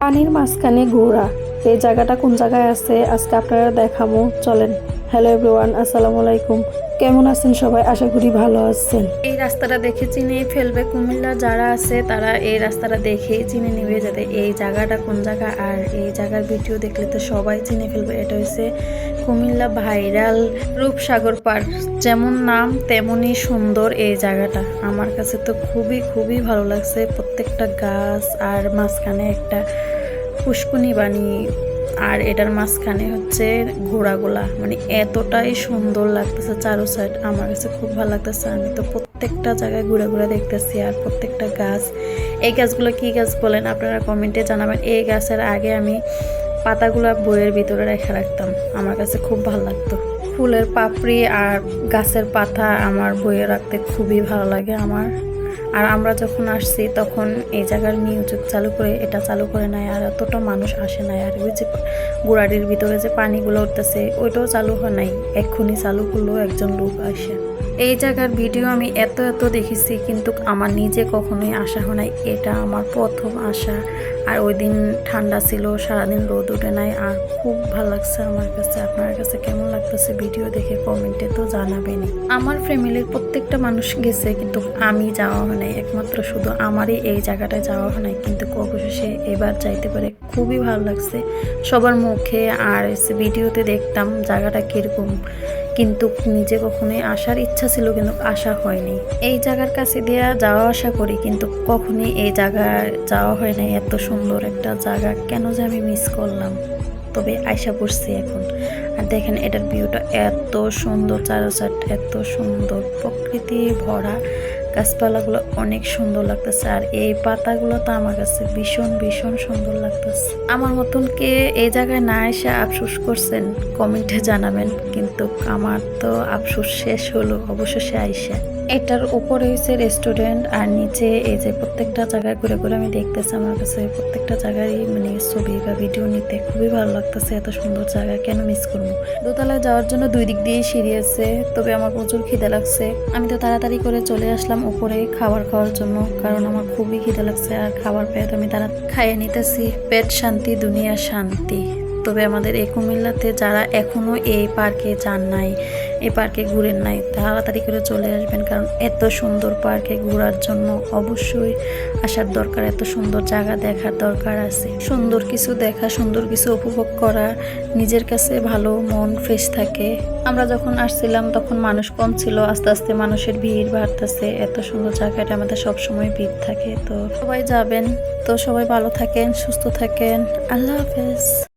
পানির মাঝখানে ঘোড়া এই জায়গাটা কোন জায়গায় আছে? আজকে আপনারা দেখাবো চলেন। হ্যালো এভরিওয়ান আসসালামু আলাইকুম। কেমন আছেন সবাই? আশা করি ভালো আছেন। এই রাস্তাটা দেখে চিনে ফেলবে কুমিল্লা যারা আছে, তারা এই রাস্তাটা দেখে চিনে নেবে যাতে এই জায়গাটা কোন জায়গা। আর এই জায়গার ভিডিও দেখলে তো সবাই চিনে ফেলবে। এটা হচ্ছে কুমিল্লা ভাইরাল রূপসাগর পার্ক। যেমন নাম, তেমনই সুন্দর এই জায়গাটা। আমার কাছে তো খুবই খুবই ভালো লাগছে। প্রত্যেকটা গাছ আর মাঝখানে একটা পুষ্কুনি বানি আর এটার মাঝখানে হচ্ছে ঘোড়াগুলা। মানে এতটাই সুন্দর লাগতেছে চারো সাইড আমার কাছে খুব ভালো লাগতেছে। আমি তো প্রত্যেকটা জায়গায় ঘুরে ঘুরে দেখতেছি, আর প্রত্যেকটা গাছ। এই গাছগুলো কি গাছ বলেন? আপনারা কমেন্টে জানাবেন। এই গাছের আগে আমি পাতাগুলো বইয়ের ভিতরে রেখে রাখতাম। আমার কাছে খুব ভালো লাগতো। ফুলের পাপড়ি আর গাছের পাতা আমার বইয়ে রাখতে খুবই ভালো লাগে আমার। আর আমরা যখন আসছি, তখন এই জায়গার মিউজিক চালু করে, এটা চালু করে নেয় আর এতটা মানুষ আসে নাই। আর ওই যে গোড়াড়ির ভিতরে যে পানিগুলো উঠতেছে, ওইটাও চালু হয় নাই। এক্ষুনি চালু করলেও একজন লোক আসে। এই জায়গার ভিডিও আমি এত এত দেখেছি, কিন্তু আমার নিজে কখনোই আশা হয় নাই। এটা আমার প্রথম আশা। আর ওই দিন ঠান্ডা ছিল, সারাদিন রোদ উঠে নাই। আর খুব ভালো লাগছে আমার কাছে। আপনার কাছে কেমন লাগতেছে ভিডিও দেখে কমেন্টে তো জানাবেনই। আমার ফ্যামিলির প্রত্যেকটা মানুষ গেছে, কিন্তু আমি যাওয়া হয় নাই। একমাত্র শুধু আমারই এই জায়গাটায় যাওয়া হয় নাই। কিন্তু অবশেষে এবার যাইতে পারে খুবই ভালো লাগছে। সবার মুখে আর ভিডিওতে দেখতাম জায়গাটা কীরকম। কিন্তু নিজে কখনোই আসার ইচ্ছা ছিল কিন্তু আসা হয়নি। এই জায়গার কাছে দিয়ে যাওয়া আসা করি, কিন্তু কখনোই এই জায়গায় যাওয়া হয় নাই। এত সুন্দর একটা জায়গা, কেন যে আমি মিস করলাম? তবে আয়সা পড়ছি এখন। আর দেখেন, এটার ভিউটা এত সুন্দর চারো চারটা এত সুন্দর, প্রকৃতি ভরা। গাছপালাগুলো অনেক সুন্দর লাগতেছে, আর এই পাতাগুলো তো আমার কাছে ভীষণ ভীষণ সুন্দর লাগতেছে। আমার মতন কে এই জায়গায় না এসে আফসোস করছেন, কমেন্টে জানাবেন, কিন্তু আমার তো আফসোস শেষ হলো, অবশেষে আইসা। এটার উপরে হচ্ছে রেস্টুরেন্ট আর নিচে এই যে প্রত্যেকটা জায়গায় ঘুরে ঘুরে আমি দেখতেছি আমার কাছে প্রত্যেকটা জায়গায় মানে ছবি বা ভিডিও নিতে খুবই ভালো লাগতেছে, এত সুন্দর জায়গা, কেন মিস করব? দোতলায় যাওয়ার জন্য দুই দিক দিয়ে সিঁড়ি আছে, তবে আমার প্রচুর খিদে লাগছে। আমি তো তাড়াতাড়ি করে চলে আসলাম উপরে খাবার খাওয়ার জন্য, কারণ আমার খুবই খিদে লাগছে আর খাবার পেয়ে তো আমি তারা খাইয়ে নিতেছি। পেট শান্তি, দুনিয়া শান্তি। তবে আমাদের এই কুমিল্লাতে যারা এখনও এই পার্কে যান নাই, এই পার্কে ঘুরেন নাই, তাড়াতাড়ি করে চলে আসবেন কারণ এত সুন্দর পার্কে ঘোরার জন্য অবশ্যই আসার দরকার, এত সুন্দর জায়গা দেখার দরকার আছে। সুন্দর কিছু দেখা, সুন্দর কিছু উপভোগ করা, নিজের কাছে ভালো মন ফ্রেশ থাকে। আমরা যখন আসছিলাম তখন মানুষ কম ছিল, আস্তে আস্তে মানুষের ভিড় বাড়তেছে, এত সুন্দর জায়গাটা আমাদের সবসময় ভিড় থাকে। তো সবাই যাবেন, তো সবাই ভালো থাকেন, সুস্থ থাকেন। আল্লাহ হাফেজ।